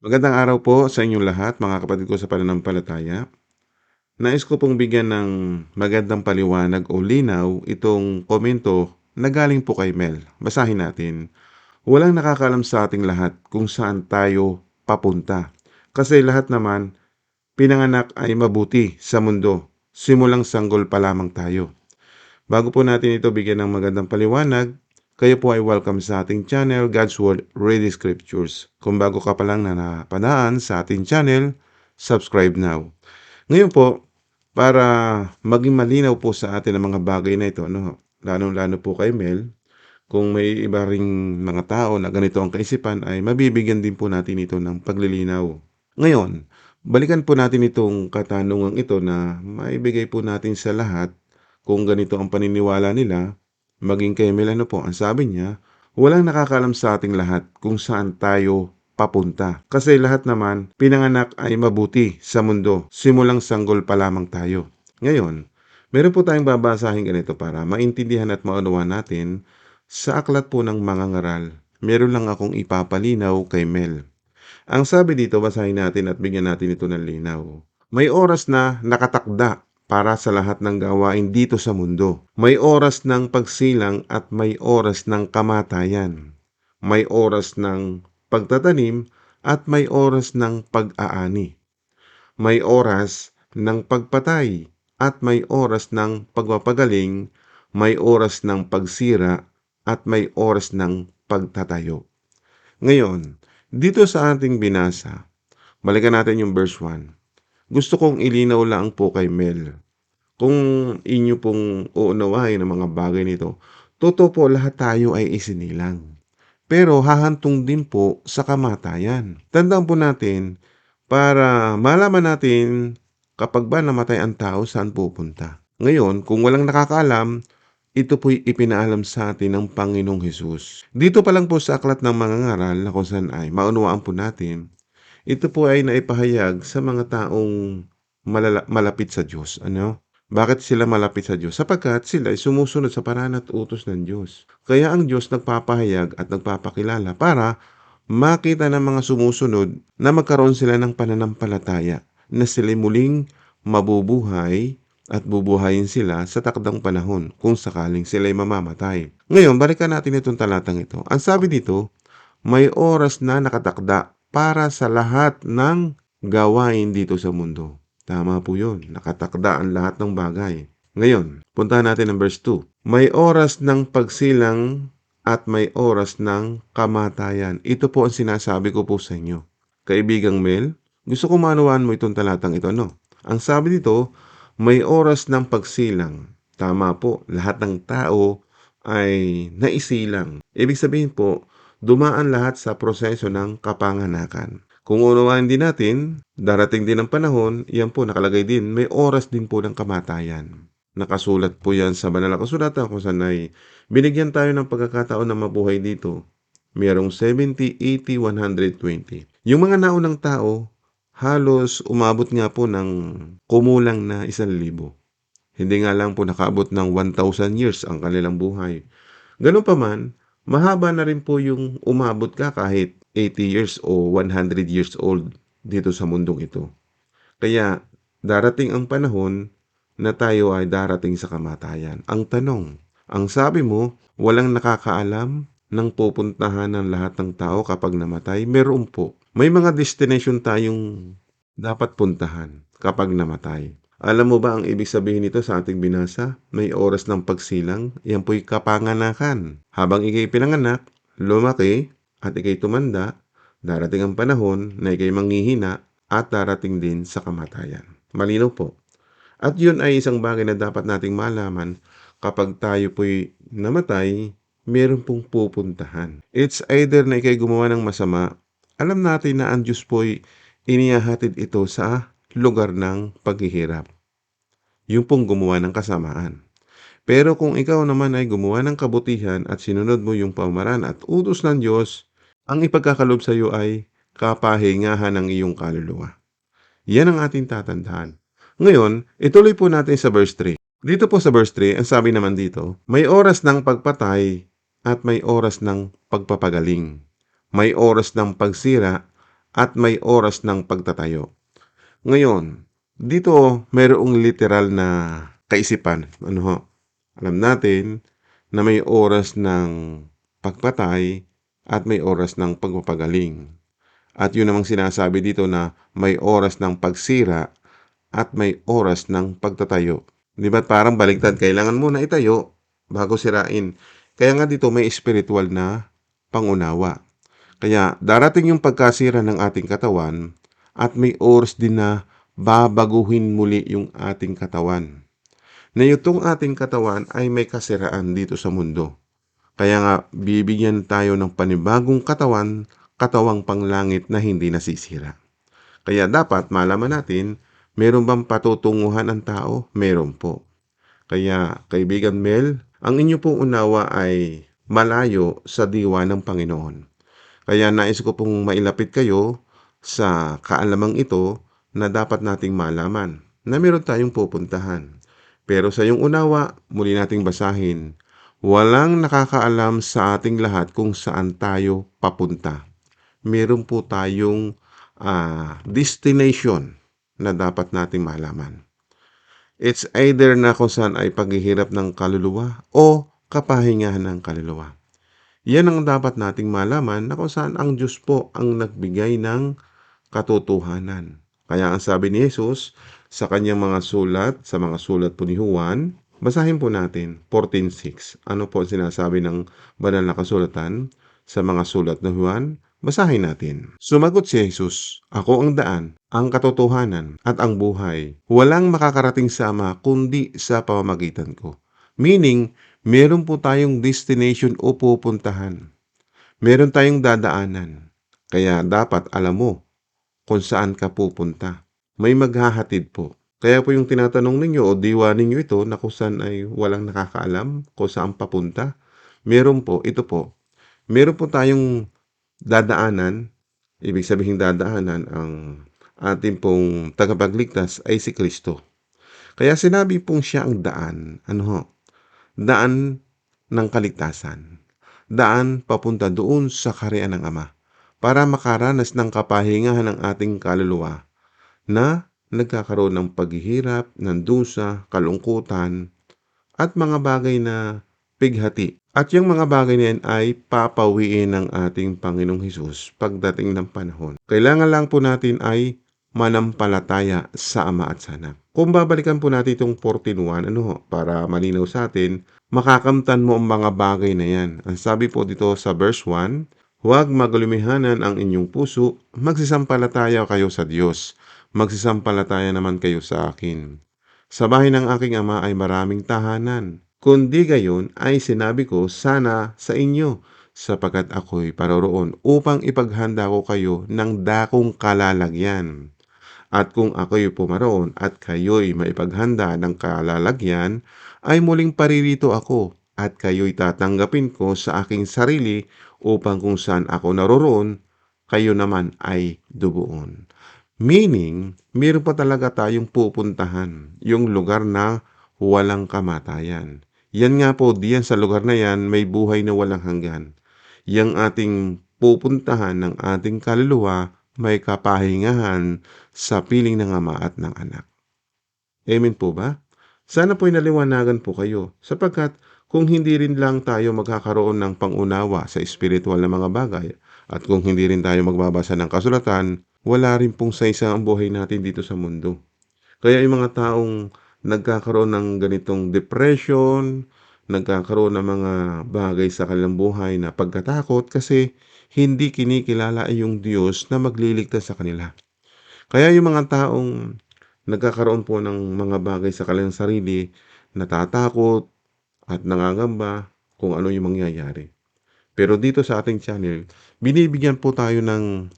Magandang araw po sa inyong lahat, mga kapatid ko sa pananampalataya. Nais ko pong bigyan ng magandang paliwanag o linaw itong komento na galing po kay Mel. Basahin natin. Walang nakakalam sa ating lahat kung saan tayo papunta. Kasi lahat naman, pinanganak ay mabuti sa mundo. Simulang sanggol pa lamang tayo. Bago po natin ito bigyan ng magandang paliwanag, kayo po ay welcome sa ating channel, God's Word Ready Scriptures. Kung bago ka pa lang na napadaan sa ating channel, subscribe now. Ngayon po, para maging malinaw po sa atin ang mga bagay na ito, no? lalo-lalo po kay Mel, kung may iba ring mga tao na ganito ang kaisipan, ay mabibigyan din po natin ito ng paglilinaw. Ngayon, balikan po natin itong katanungang ito na maibigay po natin sa lahat kung ganito ang paniniwala nila maging kay Mel ano po, ang sabi niya, walang nakakalam sa ating lahat kung saan tayo papunta. Kasi lahat naman, pinanganak ay mabuti sa mundo. Simulang sanggol pa lamang tayo. Ngayon, meron po tayong babasahin ganito para maintindihan at maunawa natin sa aklat po ng mga ngaral. Meron lang akong ipapalinaw kay Mel. Ang sabi dito, basahin natin at bigyan natin ito ng linaw. May oras na nakatakda para sa lahat ng gawain dito sa mundo. May oras ng pagsilang at may oras ng kamatayan. May oras ng pagtatanim at may oras ng pag-aani. May oras ng pagpatay at may oras ng pagpapagaling, may oras ng pagsira at may oras ng pagtatayo. Ngayon, dito sa ating binasa, balikan natin yung verse 1 gusto kong ilinaw lang po kay Mel. Kung inyo pong uunawahin ang mga bagay nito, totoo po lahat tayo ay isinilang. Pero hahantong din po sa kamatayan. Tandaan po natin, para malaman natin kapag ba namatay ang tao, saan pupunta. Ngayon, kung walang nakakaalam, ito po'y ipinaalam sa atin ng Panginoong Hesus. Dito pa lang po sa aklat ng mga ngaral na kung saan ay maunawaan po natin ito po ay naipahayag sa mga taong malala- malapit sa Diyos. Ano? Bakit sila malapit sa Diyos? Sapagkat sila ay sumusunod sa paraan at utos ng Diyos. Kaya ang Diyos nagpapahayag at nagpapakilala para makita ng mga sumusunod na magkaroon sila ng pananampalataya na sila muling mabubuhay at bubuhayin sila sa takdang panahon kung sakaling sila ay mamamatay. Ngayon, balikan natin itong talatang ito. Ang sabi dito, may oras na nakatakda para sa lahat ng gawain dito sa mundo. Tama po yun. Nakatakda ang lahat ng bagay. Ngayon, puntahan natin ang verse 2. May oras ng pagsilang at may oras ng kamatayan. Ito po ang sinasabi ko po sa inyo. Kaibigang Mel, gusto ko manuwan mo itong talatang ito, no? Ang sabi dito, may oras ng pagsilang. Tama po, lahat ng tao ay naisilang. Ibig sabihin po, dumaan lahat sa proseso ng kapanganakan. Kung unawain din natin, darating din ang panahon, yan po nakalagay din, may oras din po ng kamatayan. Nakasulat po yan sa banal na kasulatan kung saan ay binigyan tayo ng pagkakataon na mabuhay dito. Mayroong 70, 80, 120. Yung mga naunang tao, halos umabot nga po ng kumulang na isang libo. Hindi nga lang po nakaabot ng 1,000 years ang kanilang buhay. Ganun pa man, mahaba na rin po yung umabot ka kahit 80 years o 100 years old dito sa mundong ito. Kaya darating ang panahon na tayo ay darating sa kamatayan. Ang tanong, ang sabi mo, walang nakakaalam ng pupuntahan ng lahat ng tao kapag namatay? Meron po. May mga destination tayong dapat puntahan kapag namatay. Alam mo ba ang ibig sabihin nito sa ating binasa? May oras ng pagsilang, yan po'y kapanganakan. Habang ikay pinanganak, lumaki, at ikay tumanda, darating ang panahon na ikay manghihina at darating din sa kamatayan. Malinaw po. At yun ay isang bagay na dapat nating malaman kapag tayo po'y namatay, meron pong pupuntahan. It's either na ikay gumawa ng masama, alam natin na ang Diyos po'y inihahatid ito sa lugar ng paghihirap. Yung pong gumawa ng kasamaan. Pero kung ikaw naman ay gumawa ng kabutihan at sinunod mo yung pamaran at utos ng Diyos, ang ipagkakalob sa iyo ay kapahingahan ng iyong kaluluwa. Yan ang ating tatandaan. Ngayon, ituloy po natin sa verse 3. Dito po sa verse 3, ang sabi naman dito, may oras ng pagpatay at may oras ng pagpapagaling. May oras ng pagsira at may oras ng pagtatayo. Ngayon, dito mayroong literal na kaisipan. Ano ho? Alam natin na may oras ng pagpatay at may oras ng pagpapagaling. At yun namang sinasabi dito na may oras ng pagsira at may oras ng pagtatayo. Di ba parang baliktad, kailangan muna itayo bago sirain. Kaya nga dito may spiritual na pangunawa. Kaya darating yung pagkasira ng ating katawan at may oras din na babaguhin muli yung ating katawan. Na itong ating katawan ay may kasiraan dito sa mundo. Kaya nga bibigyan tayo ng panibagong katawan, katawang panglangit na hindi nasisira. Kaya dapat malaman natin, meron bang patutunguhan ang tao? Meron po. Kaya kaibigan Mel, ang inyo pong unawa ay malayo sa diwa ng Panginoon. Kaya nais ko pong mailapit kayo sa kaalamang ito na dapat nating malaman na meron tayong pupuntahan. Pero sa iyong unawa, muli nating basahin, walang nakakaalam sa ating lahat kung saan tayo papunta. Meron po tayong ah, destination na dapat nating malaman. It's either na kung saan ay paghihirap ng kaluluwa o kapahingahan ng kaluluwa. Yan ang dapat nating malaman na kung saan ang Diyos po ang nagbigay ng katotohanan. Kaya ang sabi ni Jesus sa kanyang mga sulat, sa mga sulat po ni Juan, basahin po natin 14.6. Ano po sinasabi ng banal na kasulatan sa mga sulat ni Juan? Basahin natin. Sumagot si Jesus, Ako ang daan, ang katotohanan, at ang buhay. Walang makakarating sa Ama kundi sa pamamagitan ko. Meaning, meron po tayong destination o pupuntahan. Meron tayong dadaanan. Kaya dapat alam mo kung saan ka pupunta. May maghahatid po. Kaya po yung tinatanong ninyo o diwa ninyo ito na kung saan ay walang nakakaalam kung saan papunta. Meron po, ito po. Meron po tayong dadaanan. Ibig sabihin dadaanan ang ating pong tagapagligtas ay si Kristo. Kaya sinabi pong siya ang daan. Ano ho? Daan ng kaligtasan. Daan papunta doon sa kariyan ng Ama para makaranas ng kapahingahan ng ating kaluluwa na nagkakaroon ng paghihirap, ng dusa, kalungkutan, at mga bagay na pighati. At yung mga bagay na yan ay papawiin ng ating Panginoong Hesus pagdating ng panahon. Kailangan lang po natin ay manampalataya sa Ama at sa Anak. Kung babalikan po natin itong 14.1, ano para malinaw sa atin, makakamtan mo ang mga bagay na yan. Ang sabi po dito sa verse 1, Huwag magalumihanan ang inyong puso, magsisampalataya kayo sa Diyos, magsisampalataya naman kayo sa akin. Sa bahay ng aking ama ay maraming tahanan. Kundi gayon ay sinabi ko sana sa inyo, sapagkat ako'y paroroon upang ipaghanda ko kayo ng dakong kalalagyan. At kung ako'y pumaroon at kayo'y maipaghanda ng kalalagyan, ay muling paririto ako at kayo'y tatanggapin ko sa aking sarili upang kung saan ako naroroon, kayo naman ay dugoon. Meaning, meron pa talaga tayong pupuntahan, yung lugar na walang kamatayan. Yan nga po, diyan sa lugar na yan, may buhay na walang hanggan. Yang ating pupuntahan ng ating kaluluwa, may kapahingahan sa piling ng ama at ng anak. Amen po ba? Sana po'y naliwanagan po kayo, sapagkat kung hindi rin lang tayo magkakaroon ng pangunawa sa espiritual na mga bagay at kung hindi rin tayo magbabasa ng kasulatan, wala rin pong saysa ang buhay natin dito sa mundo. Kaya yung mga taong nagkakaroon ng ganitong depression, nagkakaroon ng mga bagay sa kanilang buhay na pagkatakot kasi hindi kinikilala yung Diyos na magliligtas sa kanila. Kaya yung mga taong nagkakaroon po ng mga bagay sa kanilang sarili, natatakot, at nangangamba kung ano yung mangyayari. Pero dito sa ating channel, binibigyan po tayo ng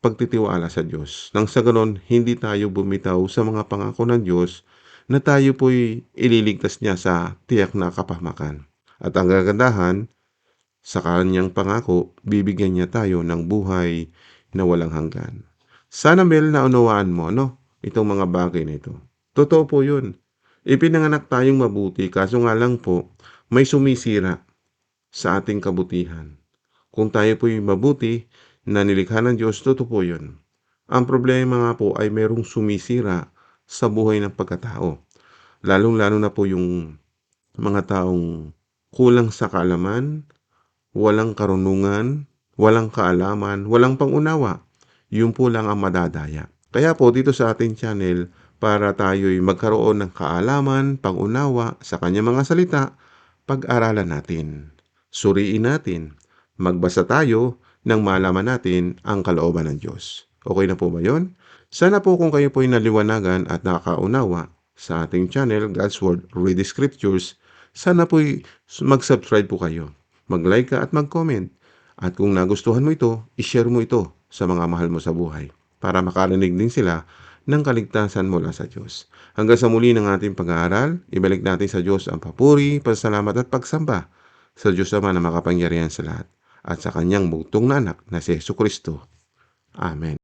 pagtitiwala sa Diyos. Nang sa ganon, hindi tayo bumitaw sa mga pangako ng Diyos na tayo po'y ililigtas niya sa tiyak na kapahamakan. At ang gagandahan, sa kanyang pangako, bibigyan niya tayo ng buhay na walang hanggan. Sana Mel na unawaan mo, no? Itong mga bagay na ito. Totoo po yun. Ipinanganak tayong mabuti, kaso nga lang po, may sumisira sa ating kabutihan. Kung tayo po'y mabuti, na nilikha ng Diyos, totoo po yun. Ang problema nga po ay merong sumisira sa buhay ng pagkatao. Lalong-lalo na po yung mga taong kulang sa kaalaman, walang karunungan, walang kaalaman, walang pangunawa. Yun po lang ang madadaya. Kaya po dito sa ating channel, para tayo'y magkaroon ng kaalaman, pangunawa sa kanyang mga salita, pag-aralan natin. Suriin natin. Magbasa tayo nang malaman natin ang kalooban ng Diyos. Okay na po ba yon? Sana po kung kayo po'y naliwanagan at nakaunawa sa ating channel, God's Word, Read the Scriptures, sana po'y mag-subscribe po kayo. Mag-like ka at mag-comment. At kung nagustuhan mo ito, ishare mo ito sa mga mahal mo sa buhay para makarinig din sila ng kaligtasan mula sa Diyos. Hanggang sa muli ng ating pag-aaral, ibalik natin sa Diyos ang papuri, pasalamat at pagsamba sa Diyos Ama na makapangyarihan sa lahat at sa kanyang bugtong na anak na si Yesu Kristo. Amen.